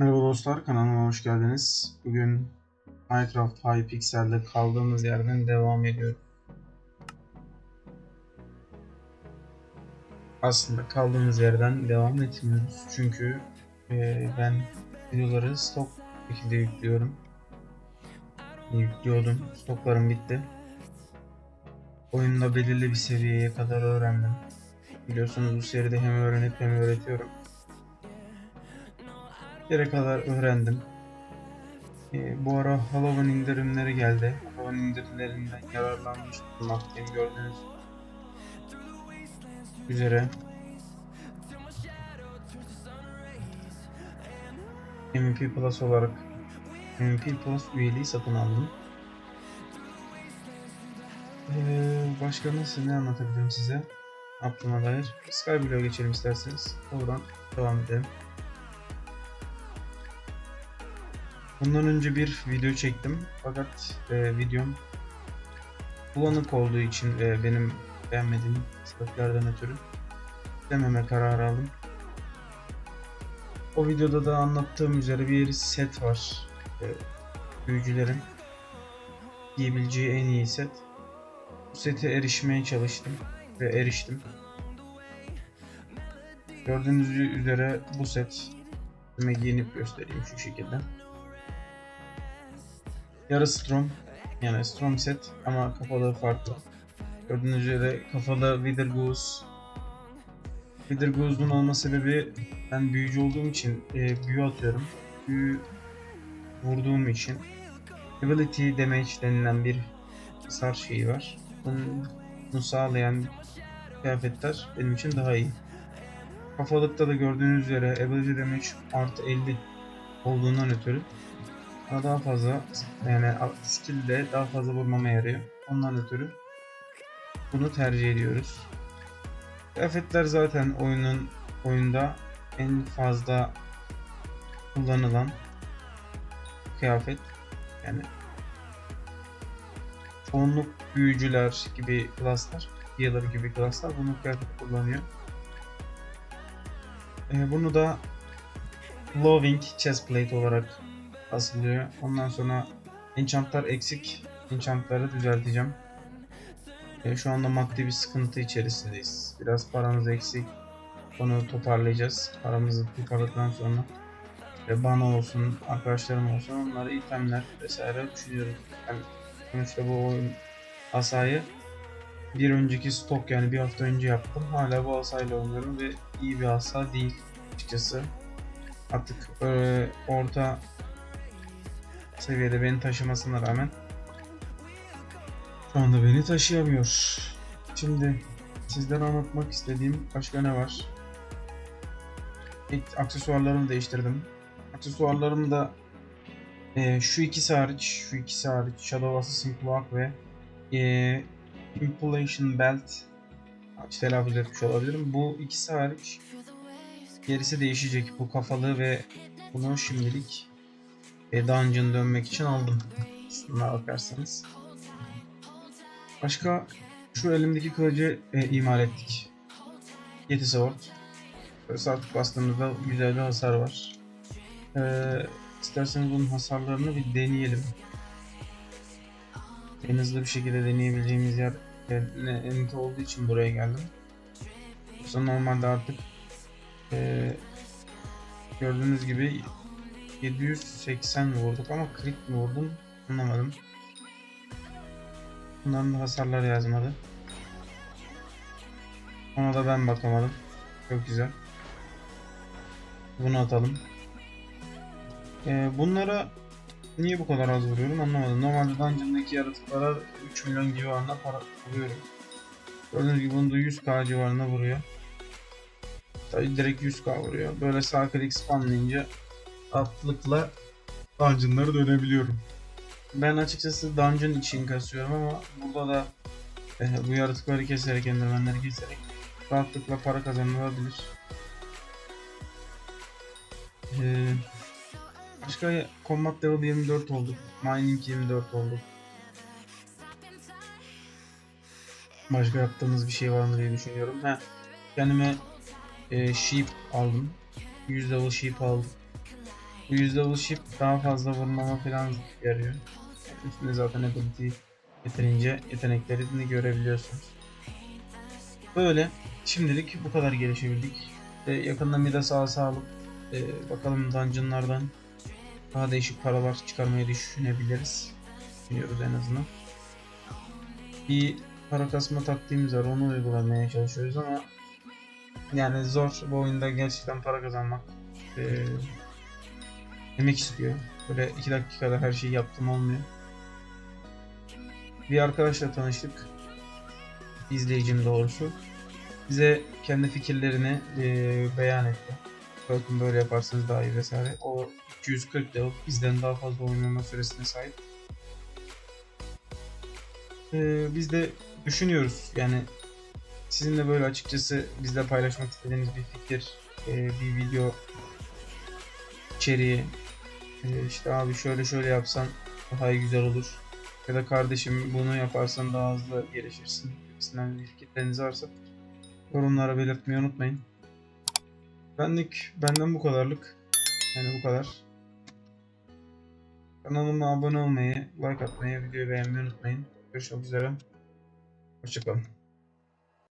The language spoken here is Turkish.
Merhaba dostlar, kanalıma hoş geldiniz. Bugün Minecraft Hypixel'de kaldığımız yerden devam ediyoruz. Aslında kaldığımız yerden devam etmiyoruz. Çünkü e, ben videoları stok şekilde yüklüyorum. Yüklüyordum. Stoklarım bitti. Oyunda belirli bir seviyeye kadar öğrendim. Biliyorsunuz bu seride hem öğrenip hem öğretiyorum yere kadar öğrendim. Ee, bu ara Halloween indirimleri geldi. Halloween indirimlerinden yararlanmış bulunmaktayım gördüğünüz üzere. MVP Plus olarak MVP Plus üyeliği satın aldım. Ee, başka nasıl ne anlatabilirim size? Aklıma dair. Skyblock'a geçelim isterseniz. Oradan devam edelim. Bundan önce bir video çektim fakat e, videom bulanık olduğu için ve benim beğenmediğim sebeplerden ötürü dememe kararı aldım. O videoda da anlattığım üzere bir set var. E, büyücülerin giyebileceği en iyi set. Bu sete erişmeye çalıştım ve eriştim. Gördüğünüz üzere bu set giyinip göstereyim şu şekilde. Yarı Strom. Yani Strom set ama kafaları farklı. Gördüğünüz üzere kafada Wither Goose. Wither Goose'un olma sebebi ben büyücü olduğum için e, büyü atıyorum. Büyü vurduğum için Ability Damage denilen bir hasar şeyi var. Bunu, bunu sağlayan kıyafetler benim için daha iyi. Kafalıkta da gördüğünüz üzere Ability Damage artı 50 olduğundan ötürü daha fazla yani skill de daha fazla vurmama yarıyor. Ondan ötürü bunu tercih ediyoruz. Kıyafetler zaten oyunun oyunda en fazla kullanılan kıyafet. Yani çoğunluk büyücüler gibi klaslar, healer gibi klaslar bunu kıyafet kullanıyor. Ee, bunu da Loving Chestplate olarak asılıyor. Ondan sonra enchantlar eksik. Enchantları düzelteceğim. E, şu anda maddi bir sıkıntı içerisindeyiz. Biraz paramız eksik. Onu toparlayacağız. Paramızı toparladıktan sonra ve bana olsun, arkadaşlarım olsun onları itemler vesaire düşünüyorum. Yani sonuçta bu oyun asayı bir önceki stok yani bir hafta önce yaptım. Hala bu asayla oynuyorum ve iyi bir asa değil açıkçası. Artık e, orta seviyede beni taşımasına rağmen şu anda beni taşıyamıyor. Şimdi sizlere anlatmak istediğim başka ne var? İlk aksesuarlarımı değiştirdim. Aksesuarlarım da e, şu ikisi hariç, şu ikisi hariç Shadow Assassin Cloak ve e, Impulsion Belt Hiç telaffuz etmiş olabilirim. Bu ikisi hariç gerisi değişecek. Bu kafalı ve bunu şimdilik e, dungeon dönmek için aldım. Aslına bakarsanız. Başka şu elimdeki kılıcı e, imal ettik. Yeti Sword. Artık bastığımızda güzel bir hasar var. E, isterseniz bunun hasarlarını bir deneyelim. En hızlı bir şekilde deneyebileceğimiz yer e, enti olduğu için buraya geldim. Yoksa normalde artık e, gördüğünüz gibi 780 vurduk ama crit mi vurdum anlamadım. Bunların da hasarlar yazmadı. Ona da ben bakamadım. Çok güzel. Bunu atalım. Ee, bunlara niye bu kadar az vuruyorum anlamadım. Normalde dungeon'daki yaratıklara 3 milyon civarında para vuruyorum. Gördüğünüz gibi bunda 100k civarında vuruyor. Tabii direkt 100k vuruyor. Böyle sağ klik spamlayınca atlıkla dungeonları dönebiliyorum. Ben açıkçası dungeon için kasıyorum ama burada da e, bu yaratıkları keserek, endermenleri keserek rahatlıkla para kazanılabilir. Ee, başka combat level 24 olduk. Mining 24 olduk. Başka yaptığımız bir şey var mı diye düşünüyorum. Ha, kendime e, sheep aldım. 100 level sheep aldım. Bu yüzde alışıp daha fazla vurmama falan yarıyor. Üstünde zaten ability getirince yeteneklerini görebiliyorsunuz. Böyle. Şimdilik bu kadar gelişebildik. E, yakında Midas ası alıp e, bakalım dungeonlardan daha değişik paralar çıkarmayı düşünebiliriz. Düşünüyoruz en azından. Bir para kasma taktiğimiz var. Onu uygulamaya çalışıyoruz ama yani zor. Bu oyunda gerçekten para kazanmak e, emek istiyor. Böyle iki dakikada her şeyi yaptım olmuyor. Bir arkadaşla tanıştık. İzleyicim doğrusu. Bize kendi fikirlerini e, beyan etti. Bakın böyle yaparsanız daha iyi vesaire. O 240 level bizden daha fazla oynama süresine sahip. E, biz de düşünüyoruz yani sizinle böyle açıkçası bizle paylaşmak istediğiniz bir fikir, e, bir video içeriği, e, işte abi şöyle şöyle yapsan daha iyi güzel olur. Ya da kardeşim bunu yaparsan daha hızlı gelişirsin. Gibisinden bir fikirleriniz varsa yorumlara belirtmeyi unutmayın. Benlik benden bu kadarlık. Yani bu kadar. Kanalıma abone olmayı, like atmayı, videoyu beğenmeyi unutmayın. Görüşmek üzere. Hoşçakalın.